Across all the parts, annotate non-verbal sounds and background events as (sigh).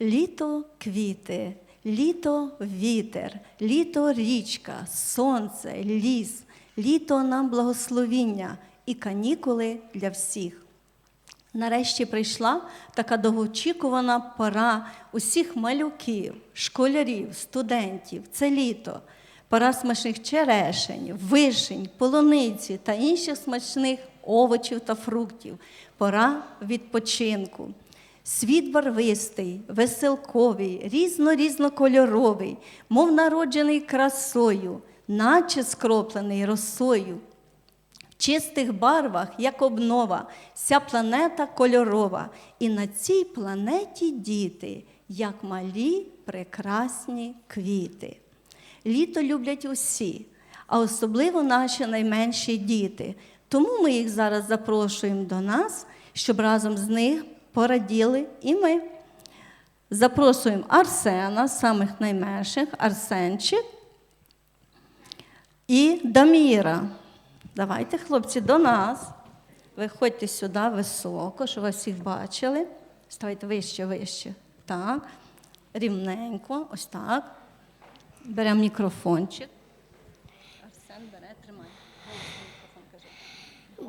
Літо квіти, літо вітер, літо річка, сонце, ліс, літо нам благословіння і канікули для всіх. Нарешті прийшла така довгоочікувана пора усіх малюків, школярів, студентів. Це літо. Пора смачних черешень, вишень, полуниці та інших смачних овочів та фруктів. Пора відпочинку. Світ барвистий, веселковий, різно-різнокольоровий, мов народжений красою, наче скроплений росою. В чистих барвах, як обнова, вся планета кольорова. І на цій планеті діти, як малі прекрасні квіти. Літо люблять усі, а особливо наші найменші діти. Тому ми їх зараз запрошуємо до нас, щоб разом з них пораділи і ми. Запрошуємо Арсена, самих найменших, Арсенчик і Даміра. Давайте, хлопці, до нас. Виходьте сюди високо, щоб вас всіх бачили. Ставайте вище, вище. Так. Рівненько, ось так. Беремо мікрофончик. Арсен бере, тримай. Голосно мікрофон кажи.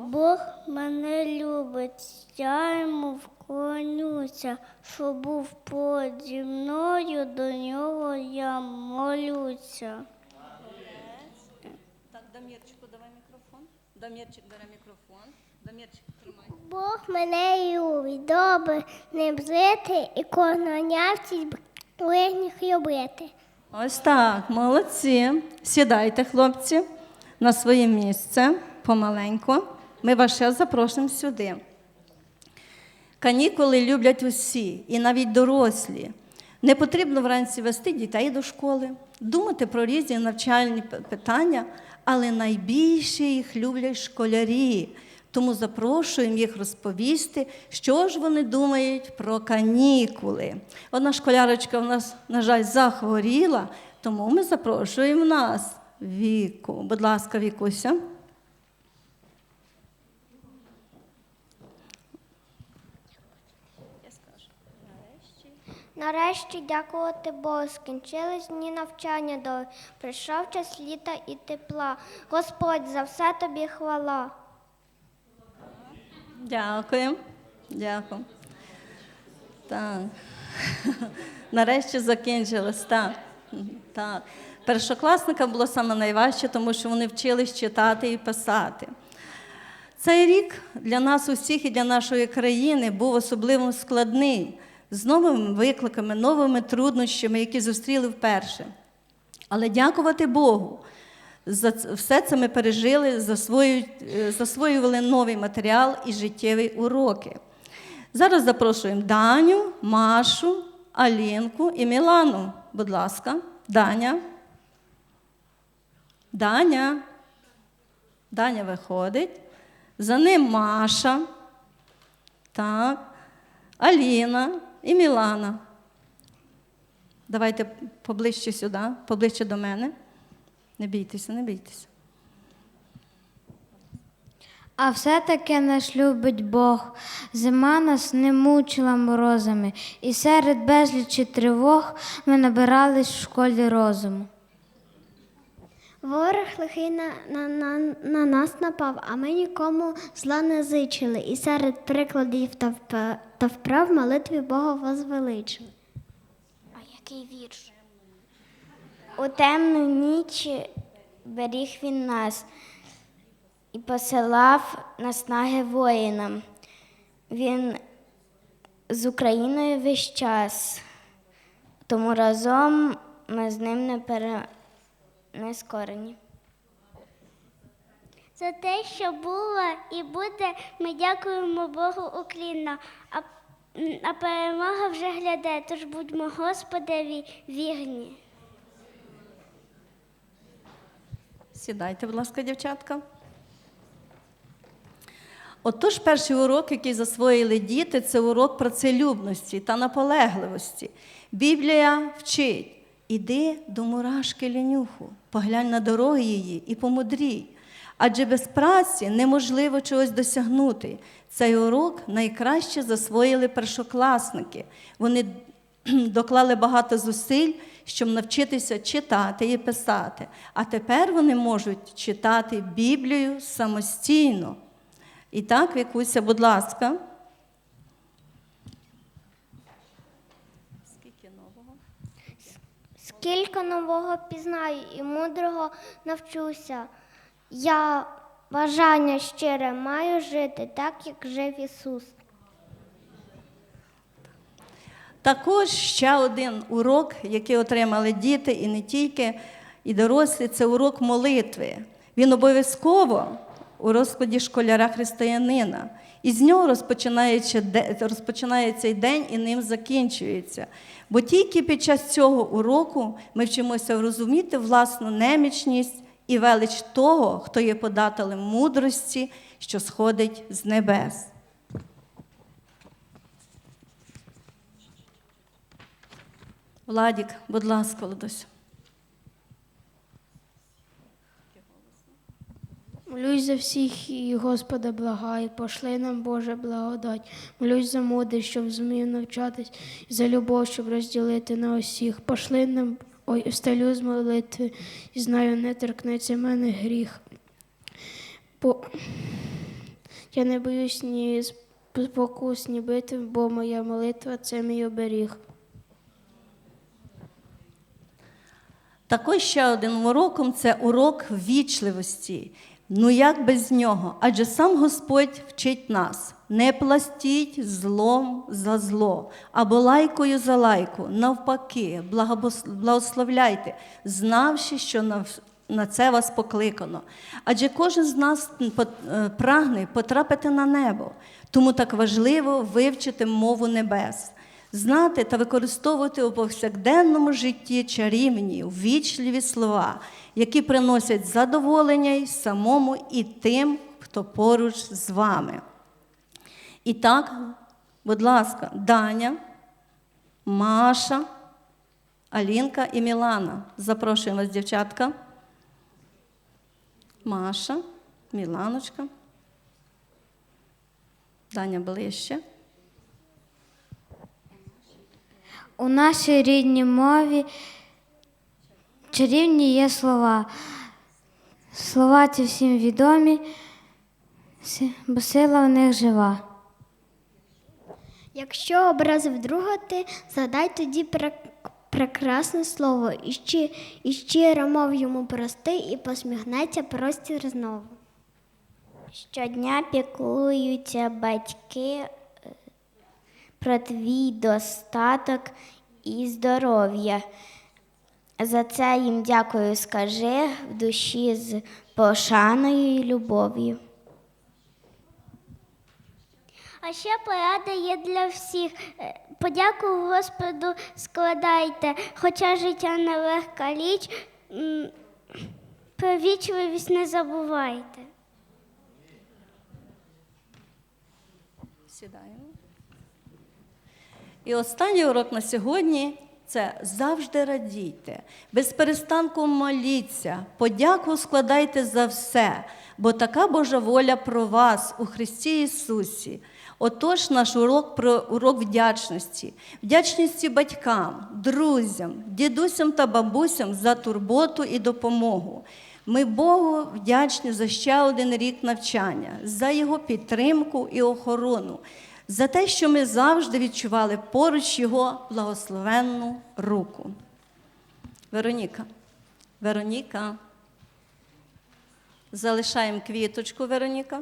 Бог мене любить, я йому вклонюся, що був поді мною, до нього я молюся. Так, Дамірчику, давай мікрофон. Дамірчик бере мікрофон. Дамірчик, тримай. Бог мене любить, добре ним жити і всіх ближніх любити. Ось так, молодці. Сідайте, хлопці, на своє місце помаленьку. Ми вас ще запрошуємо сюди. Канікули люблять усі, і навіть дорослі. Не потрібно вранці вести дітей до школи, думати про різні навчальні питання, але найбільше їх люблять школярі. Тому запрошуємо їх розповісти, що ж вони думають про канікули. Одна школярочка в нас, на жаль, захворіла, тому ми запрошуємо нас Віку. Будь ласка, Вікуся. Нарешті дякувати Богу, скінчились дні навчання до прийшов час літа і тепла. Господь, за все тобі хвала. Дякую. Дякую. Так. (laughs) Нарешті закінчилось. Так. Так. Першокласникам було саме найважче, тому що вони вчились читати і писати. Цей рік для нас усіх і для нашої країни був особливо складний, з новими викликами, новими труднощами, які зустріли вперше. Але дякувати Богу. За все це ми пережили, е, засвоювали новий матеріал і життєві уроки. Зараз запрошуємо Даню, Машу, Алінку і Мілану. Будь ласка, Даня. Даня. Даня виходить. За ним Маша. Так. Аліна і Мілана. Давайте поближче сюди, поближче до мене. Не бійтеся, не бійтеся. А все-таки наш любить Бог. Зима нас не мучила морозами, і серед безлічі тривог ми набирались в школі розуму. Ворог лихий на, на, на, на нас напав, а ми нікому зла не зичили. І серед прикладів та, та вправ молитві Бога возвеличили. А який вірш? У темну ніч беріг він нас і посилав наснаги воїнам. Він з Україною весь час, тому разом ми з ним не, пере... не скорені. За те, що було і буде, ми дякуємо Богу Україна. А, а перемога вже гляде, тож будьмо Господеві вірні. Сідайте, будь ласка, дівчатка. Отож, перший урок, який засвоїли діти, це урок працелюбності та наполегливості. Біблія вчить: іди до мурашки лянюху, поглянь на дороги її і помудрій. Адже без праці неможливо чогось досягнути. Цей урок найкраще засвоїли першокласники. Вони (clears throat) доклали багато зусиль, щоб навчитися читати і писати. А тепер вони можуть читати Біблію самостійно. І так, Вікуся, будь ласка. Скільки нового? Скільки нового пізнаю і мудрого навчуся. Я бажання щире маю жити так, як жив Ісус. Також ще один урок, який отримали діти, і не тільки, і дорослі, це урок молитви. Він обов'язково у розкладі школяра християнина. І з нього розпочинається, розпочинається цей день і ним закінчується. Бо тільки під час цього уроку ми вчимося розуміти власну немічність і велич того, хто є подателем мудрості, що сходить з небес. Владік, будь ласка, Ладусь. Молюсь за всіх і Господа благай, пошли нам Боже благодать. Молюсь за мудрість, щоб зумів навчатись, і за любов, щоб розділити на усіх. Пошли нам, ой, всталю з молитви, і знаю, не торкнеться мене гріх. Бо я не боюсь ні спокус, ні битв, бо моя молитва це мій оберіг. Також ще один уроком це урок ввічливості. Ну як без нього? Адже сам Господь вчить нас: не пластіть злом за зло, або лайкою за лайку. Навпаки, благословляйте, знавши, що на, це вас покликано. Адже кожен з нас е, прагне потрапити на небо, тому так важливо вивчити мову небес. Знати та використовувати у повсякденному житті чарівні, ввічливі слова, які приносять задоволення й самому і тим, хто поруч з вами. І так, будь ласка, Даня, Маша, Алінка і Мілана. Запрошуємо вас, дівчатка. Маша, Міланочка. Даня ближче. У нашій рідній мові чарівні є слова. Слова ці всім відомі, бо сила в них жива. Якщо образив друга ти, задай тоді прекрасне слово, і, щи, і щиро мов йому прости, і посміхнеться простір знову. Щодня піклуються батьки про твій достаток і здоров'я. За це їм дякую, скажи в душі з пошаною і любов'ю. А ще порада є для всіх. Е, Подяку Господу складайте, хоча життя нелегка річ, м, про вічливість не забувайте. Сідаємо. І останній урок на сьогодні це завжди радійте, без перестанку моліться, подяку складайте за все, бо така Божа воля про вас у Христі Ісусі. Отож, наш урок про урок вдячності, вдячності батькам, друзям, дідусям та бабусям за турботу і допомогу. Ми Богу вдячні за ще один рік навчання, за його підтримку і охорону, за те, що ми завжди відчували поруч його благословенну руку. Вероніка. Вероніка. Залишаємо квіточку, Вероніка.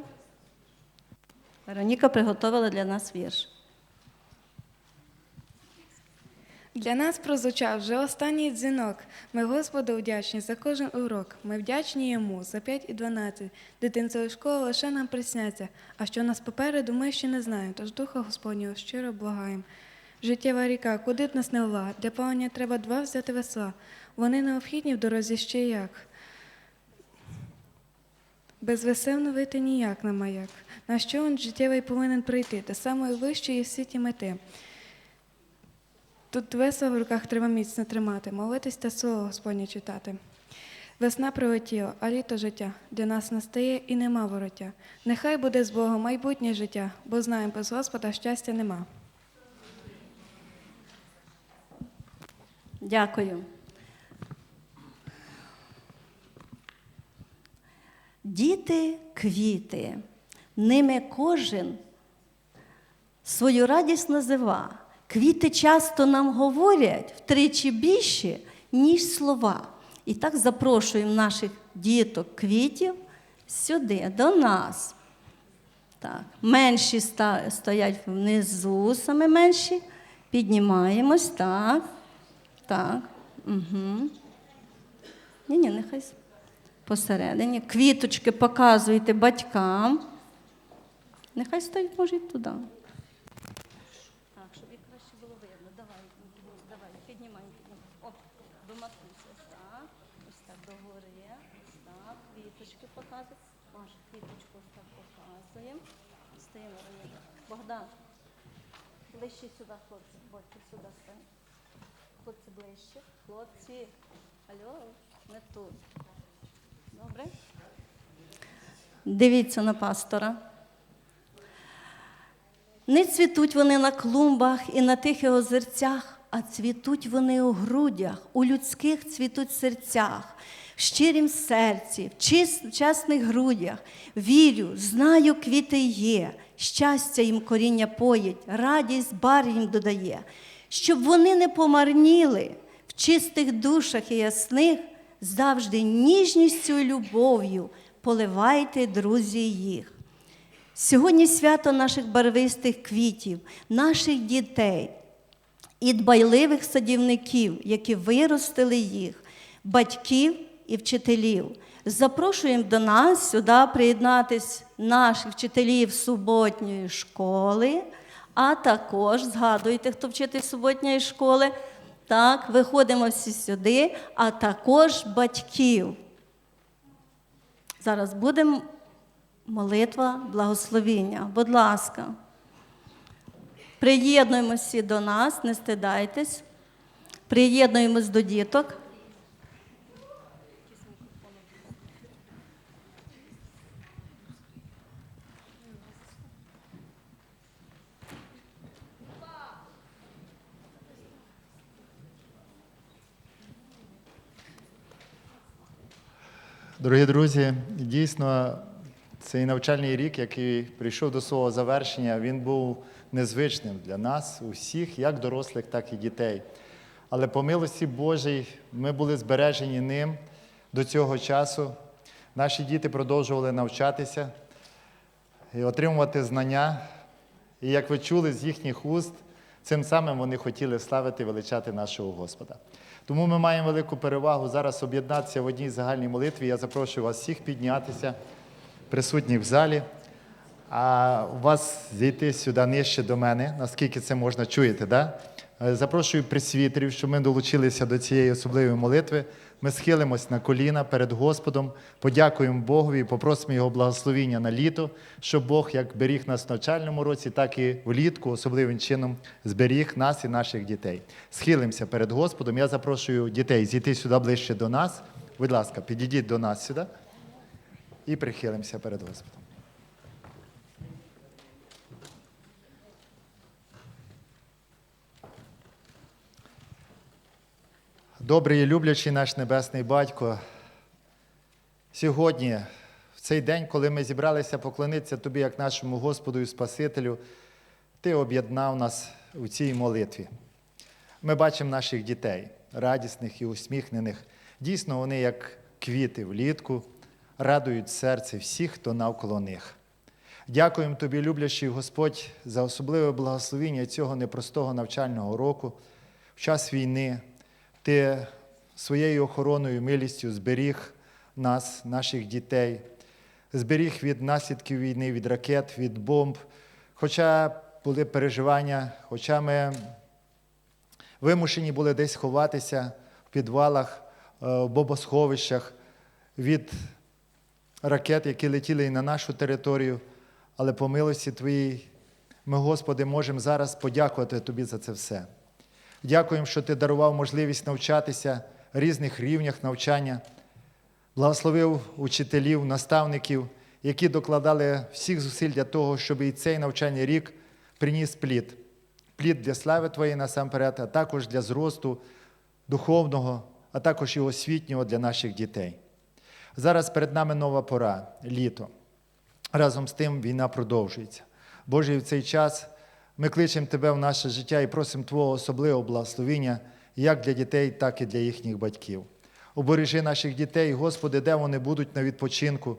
Вероніка приготувала для нас вірш. Для нас прозвучав вже останній дзвінок. Ми Господу вдячні за кожен урок. Ми вдячні йому за 5 і 12. Дитинцева школа лише нам присняться. А що нас попереду, ми ще не знаємо. Тож Духа Господнього щиро благаємо. Життєва ріка, куди б нас не вела, для плавання треба два взяти весла. Вони необхідні в дорозі ще як. Без весел не вийти ніяк на маяк. На що він життєвий повинен прийти, до самої вищої в світі мети. Тут весело в руках треба міцно тримати, молитись та слово Господнє читати. Весна прилетіла, а літо життя для нас настає і нема вороття. Нехай буде з Богом майбутнє життя, бо знаємо, без Господа щастя нема. Дякую. Діти квіти, ними кожен свою радість назива. Квіти часто нам говорять втричі більше, ніж слова. І так запрошуємо наших діток квітів сюди, до нас. Так, менші стоять внизу, саме менші. Піднімаємось, так. Так. Угу. Ні, ні, нехай посередині. Квіточки показуйте батькам. Нехай стоїть, може, і туди. Так, щоб їх краще було видно. Давай, давай, піднімай, піднімай. Оп, до так. Ось так догори. Ось так. Квіточки показуй. Маш, квіточку ось так показуємо. Стоїмо раніше. Богдан, ближче сюди, хлопці. Будьте сюди стань. Хлопці ближче. Хлопці. Алло, не тут. Добре? Дивіться на пастора. Не цвітуть вони на клумбах і на тихих озерцях, а цвітуть вони у грудях, у людських цвітуть серцях, в щирім серці, в чесних грудях. Вірю, знаю, квіти є, щастя їм коріння поїть, радість бар їм додає, щоб вони не помарніли в чистих душах і ясних, завжди ніжністю і любов'ю поливайте, друзі, їх. Сьогодні свято наших барвистих квітів, наших дітей і дбайливих садівників, які виростили їх, батьків і вчителів. Запрошуємо до нас сюди приєднатись наших вчителів суботньої школи, а також згадуйте, хто вчитель суботньої школи. Так, виходимо всі сюди, а також батьків. Зараз будемо молитва благословіння. Будь ласка, приєднуємося до нас, не стидайтесь. Приєднуємось до діток. Дорогі друзі, дійсно, цей навчальний рік, який прийшов до свого завершення, він був незвичним для нас, усіх, як дорослих, так і дітей. Але по милості Божій ми були збережені ним до цього часу. Наші діти продовжували навчатися і отримувати знання. І як ви чули з їхніх уст, цим самим вони хотіли славити і величати нашого Господа. Тому ми маємо велику перевагу зараз об'єднатися в одній загальній молитві. Я запрошую вас всіх піднятися, присутніх в залі, а вас зійти сюди нижче до мене, наскільки це можна чуєте, да? Е, Запрошую присвітерів, щоб ми долучилися до цієї особливої молитви. Ми схилимось на коліна перед Господом, подякуємо Богові, попросимо Його благословіння на літо, щоб Бог як беріг нас в навчальному році, так і влітку особливим чином зберіг нас і наших дітей. Схилимося перед Господом. Я запрошую дітей зійти сюди ближче до нас. Будь ласка, підійдіть до нас сюди і прихилимося перед Господом. Добрий і люблячий наш небесний батько. Сьогодні, в цей день, коли ми зібралися поклонитися Тобі, як нашому Господу і Спасителю, Ти об'єднав нас у цій молитві. Ми бачимо наших дітей, радісних і усміхнених. Дійсно, вони, як квіти влітку, радують серце всіх, хто навколо них. Дякуємо Тобі, люблячий Господь, за особливе благословіння цього непростого навчального року. В час війни Ти своєю охороною, милістю зберіг нас, наших дітей, зберіг від наслідків війни, від ракет, від бомб. Хоча були переживання, хоча ми вимушені були десь ховатися в підвалах, е, в бомбосховищах від ракет, які летіли і на нашу територію. Але по милості Твоїй, ми, Господи, можемо зараз подякувати Тобі за це все. Дякуємо, що Ти дарував можливість навчатися різних рівнях навчання, благословив учителів, наставників, які докладали всіх зусиль для того, щоб і цей навчальний рік приніс плід. Плід для слави Твоєї насамперед, а також для зросту духовного, а також і освітнього для наших дітей. Зараз перед нами нова пора літо. Разом з тим війна продовжується. Боже, в цей час ми кличемо Тебе в наше життя і просимо Твого особливого благословення як для дітей, так і для їхніх батьків. Обережи наших дітей, Господи, де вони будуть на відпочинку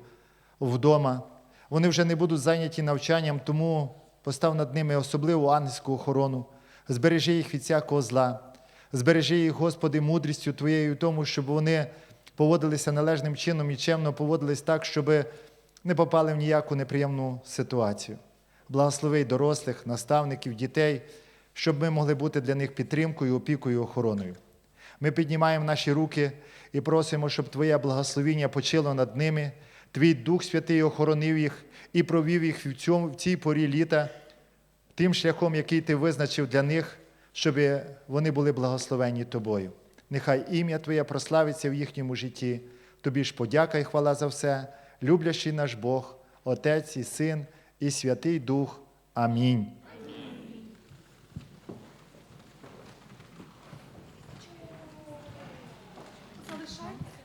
вдома. Вони вже не будуть зайняті навчанням, тому постав над ними особливу ангельську охорону. Збережи їх від всякого зла. Збережи їх, Господи, мудрістю Твоєю тому, щоб вони поводилися належним чином і чемно поводились так, щоб не попали в ніяку неприємну ситуацію. Благослови дорослих, наставників, дітей, щоб ми могли бути для них підтримкою, опікою, охороною. Ми піднімаємо наші руки і просимо, щоб Твоє благословіння почило над ними, Твій Дух Святий охоронив їх і провів їх в, цьому, в цій порі літа тим шляхом, який ти визначив для них, щоб вони були благословені тобою. Нехай ім'я Твоє прославиться в їхньому житті. Тобі ж подяка і хвала за все, люблящий наш Бог, Отець і Син, і Святий Дух. Амінь.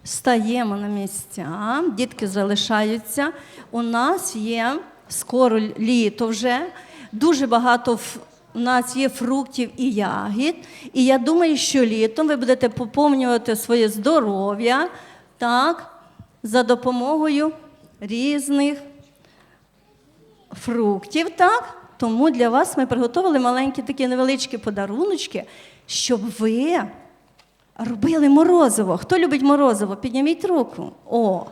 Стаємо на місця, дітки залишаються. У нас є скоро літо вже, дуже багато у нас є фруктів і ягід. І я думаю, що літом ви будете поповнювати своє здоров'я так, за допомогою різних фруктів. Так? Тому для вас ми приготували маленькі такі невеличкі подаруночки, щоб ви робили морозиво. Хто любить морозиво? Підніміть руку. О,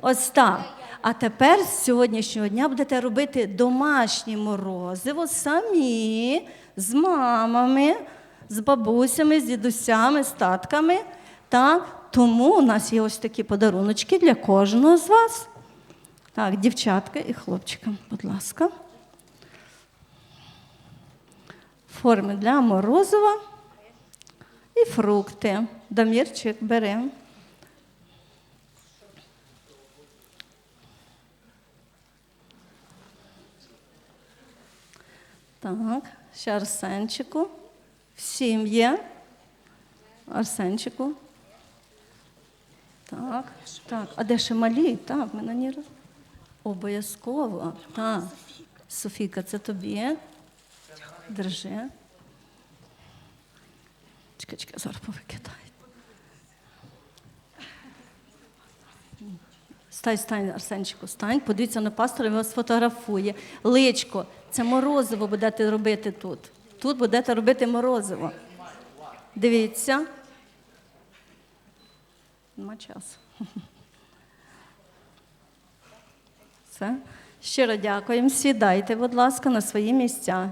ось так. А тепер з сьогоднішнього дня будете робити домашнє морозиво самі з мамами, з бабусями, з дідусями, з татками. Так? Тому у нас є ось такі подаруночки для кожного з вас. Так, дівчатка і хлопчика, будь ласка. Форми для морозива і фрукти. Дамірчик беремо. Так, ще Арсенчику. Всім є. Арсенчику. Так, так. А де ще малі? Так, ми на ній Обов'язково. Так. Софійка, це тобі. Держи. Чекай, чекай, зараз повикидай. Стань, стань, Арсенчику, стань, подивіться на пастора, вас фотографує. Личко, це морозиво будете робити тут. Тут будете робити морозиво. Дивіться. Нема часу. Все. Щиро дякуємо. Сідайте, будь ласка, на свої місця.